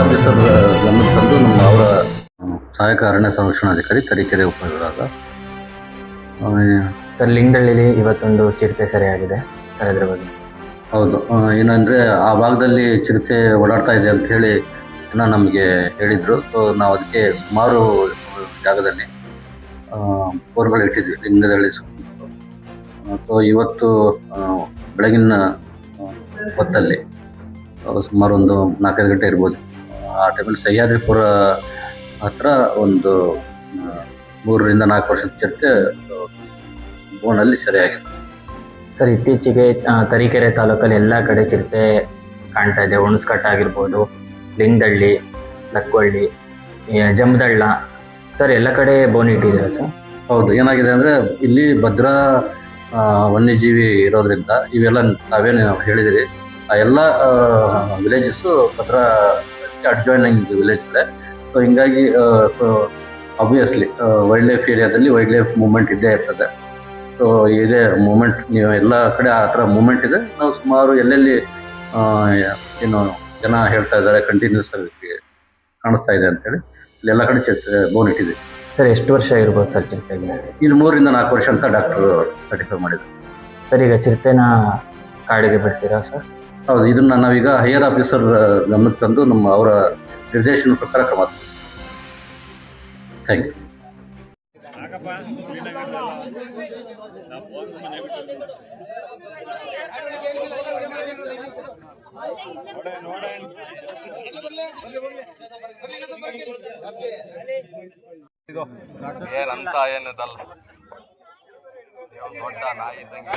Officer ಗಮನಕ್ಕೆ ತಂದು ನಮ್ಮ ಅವರ ಸಹಾಯಕ ಅರಣ್ಯ ಸಂರಕ್ಷಣಾಧಿಕಾರಿ ತರೀಕೆರೆ ಉಪವಿಭಾಗ. ಸರ್ ಲಿಂಗದಳ್ಳಿಲಿ ಇವತ್ತೊಂದು ಚಿರತೆ ಸರಿಯಾಗಿದೆ ಸರ್ ಅದ್ರ ಬಗ್ಗೆ. ಹೌದು ಏನಂದ್ರೆ ಆ ಭಾಗದಲ್ಲಿ ಚಿರತೆ ಓಡಾಡ್ತಾ ಇದೆ ಅಂತ ಹೇಳಿ ಏನೋ ನಮಗೆ ಹೇಳಿದ್ರು. ಸೊ ನಾವು ಅದಕ್ಕೆ ಸುಮಾರು ಜಾಗದಲ್ಲಿ ಬೋರ್ಗಳು ಇಟ್ಟಿದ್ವಿ ಲಿಂಗದಳ್ಳಿ ಸೊ ಇವತ್ತು ಬೆಳಗಿನ ಹೊತ್ತಲ್ಲಿ ಸುಮಾರು ಒಂದು ನಾಲ್ಕೈದು ಗಂಟೆ ಇರ್ಬೋದು. ಆ ಟೈಮಲ್ಲಿ ಸಹ್ಯಾದ್ರಿಪುರ ಹತ್ರ ಒಂದು ಮೂರರಿಂದ ನಾಲ್ಕು ವರ್ಷದ ಚಿರತೆ ಬೋನಲ್ಲಿ ಸರಿಯಾಗಿದೆ. ಸರ್ ಇತ್ತೀಚೆಗೆ ತರೀಕೆರೆ ತಾಲೂಕಲ್ಲಿ ಎಲ್ಲ ಕಡೆ ಚಿರತೆ ಕಾಣ್ತಾ ಇದೆ. ಒಣಸ್ಕಟ್ಟ ಆಗಿರ್ಬೋದು ಲಿಂಗದಳ್ಳಿ ಲಕ್ಕವಳ್ಳಿ ಜಮದಳ್ಳ. ಸರ್ ಎಲ್ಲ ಕಡೆ ಬೋನ್ ಇಟ್ಟಿದ್ದೀರಾ ಸರ್? ಹೌದು ಏನಾಗಿದೆ ಅಂದರೆ ಇಲ್ಲಿ ಭದ್ರಾ ವನ್ಯಜೀವಿ ಇರೋದ್ರಿಂದ ಇವೆಲ್ಲ ನಾವೇನು ಹೇಳಿದಿರಿ. ಆ ಎಲ್ಲ ವಿಲೇಜಸ್ಸು ಭದ್ರಾ ಅಡ್ಜಾಯ್ನಿಂಗ್ ವಿಲೇಜ್ಗಳೇ ಸೊ ಹಿಂಗಾಗಿ ಸೊ ಅಬ್ವಿಯಸ್ಲಿ ವೈಲ್ಡ್ ಲೈಫ್ ಏರಿಯಾದಲ್ಲಿ ವೈಲ್ಡ್ ಲೈಫ್ ಮೂವ್ಮೆಂಟ್ ಇದ್ದೇ ಇರ್ತದೆ. ಸೊ ಇದೇ ಮೂಮೆಂಟ್ ನೀವು ಎಲ್ಲ ಕಡೆ ಆ ಥರ ಮೂಮೆಂಟ್ ಇದೆ. ನಾವು ಸುಮಾರು ಎಲ್ಲೆಲ್ಲಿ ಏನು ಜನ ಹೇಳ್ತಾ ಇದ್ದಾರೆ ಕಂಟಿನ್ಯೂಸ್ ಆಗಿ ಕಾಣಿಸ್ತಾ ಇದೆ ಅಂತೇಳಿ ಇಲ್ಲಿ ಎಲ್ಲ ಕಡೆ ಚರ್ಚೆ ಬೋನ್ ಇಟ್ಟಿದೆ ಸರ್ ಎಷ್ಟು ವರ್ಷ ಇರ್ಬೋದು ಸರ್ ಚಿರತೆಗೆ ಇದು ಮೂರಿಂದ ನಾಲ್ಕು ವರ್ಷ ಅಂತ ಡಾಕ್ಟರ್ ಸರ್ಟಿಫೈ ಮಾಡಿದ್ರು. ಸರ್ ಈಗ ಚಿರತೆನ ಕಾಡಿಗೆ ಬಿಡ್ತೀರಾ ಸರ್? ಹೌದು, ಇದನ್ನ ನಾವೀಗ ಹೈಯರ್ ಆಫೀಸರ್ ಗಮನಕ್ಕೆ ತಂದು ನಮ್ಮ ಅವರ ನಿರ್ದೇಶನ ಪ್ರಕಾರ ಕ್ರಮ ಥ್ಯಾಂಕ್ ಯು ಏನಂತ ಏನದಲ್ಲ. ದೊಡ್ಡ ನಾಯಿ ಇದ್ದಂಗೆ.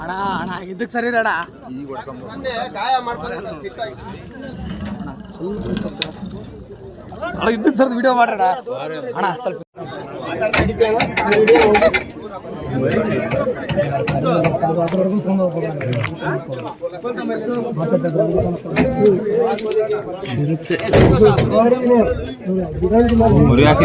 ಅಣ್ಣ ಅಣ್ಣ ಇದಕ್ಕೆ ಸರಿ ಅಣ್ಣ ಈಗ ಅಣ್ಣ ಇದಕ್ಕೆ ಸರಿ ವಿಡಿಯೋ ಮಾಡ್ರಣ ಅಣ್ಣ. ಸ್ವಲ್ಪ ಮುರಿ ಹಾಕಿ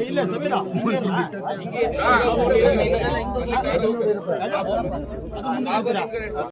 ಇಲ್ಲ ಸಮೀರ ಹಿಂಗೆ